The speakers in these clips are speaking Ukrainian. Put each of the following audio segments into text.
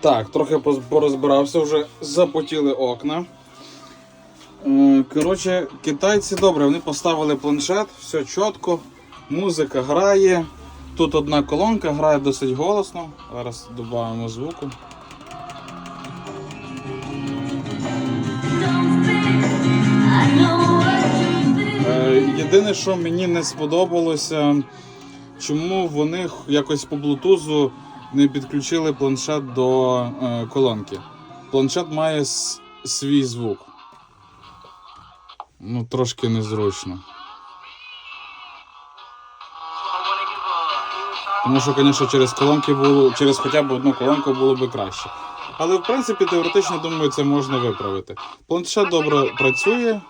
Так, трохи порозбирався, вже запотіли окна. Е, Коротше, китайці добре, вони поставили планшет, все чітко, музика грає. Тут одна колонка грає досить голосно. Зараз додамо звуку. Е, Єдине, що мені не сподобалося, чому вони якось по блутузу не підключили планшет до е, колонки. Планшет має свій звук. Ну, трошки незручно. Тому що, звісно, через колонки було, через хоча б одну колонку було б краще. Але в принципі, теоретично, думаю, це можна виправити. Планшет добре працює,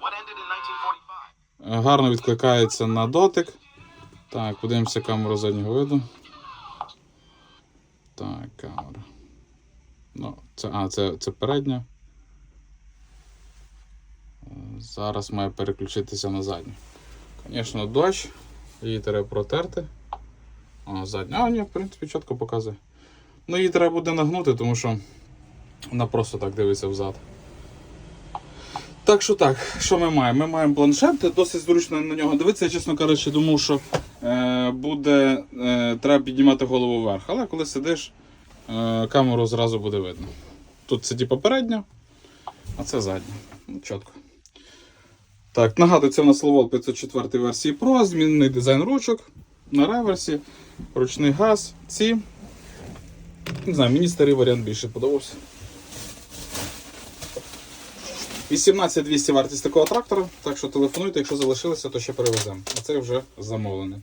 What ended in 1945? гарно відкликається на дотик. Так, подивимося камеру заднього виду. Камера. Ну, це, а, це, це передня. Зараз має переключитися на задню. Звісно, дощ. Її треба протерти. О, задня. А, ні, в принципі, чітко показує. Ну, її треба буде нагнути, тому що вона просто так дивиться взад. Так що так, що ми маємо? Ми маємо планшет, досить зручно на нього дивитися. Я, чесно кажучи, думав, що е, буде, е, треба піднімати голову вверх. Але коли сидиш, камеру зразу буде видно. Тут це типу а це задня. Ну, чітко. Так, нагадую, це в нас Lowell 504 версії Pro, змінений дизайн ручок на реверсі, ручний газ, ці. Не знаю, мені старий варіант більше подобався. 18200 вартість такого трактора, так що телефонуйте, якщо залишилося, то ще перевеземо. А це вже замовлене.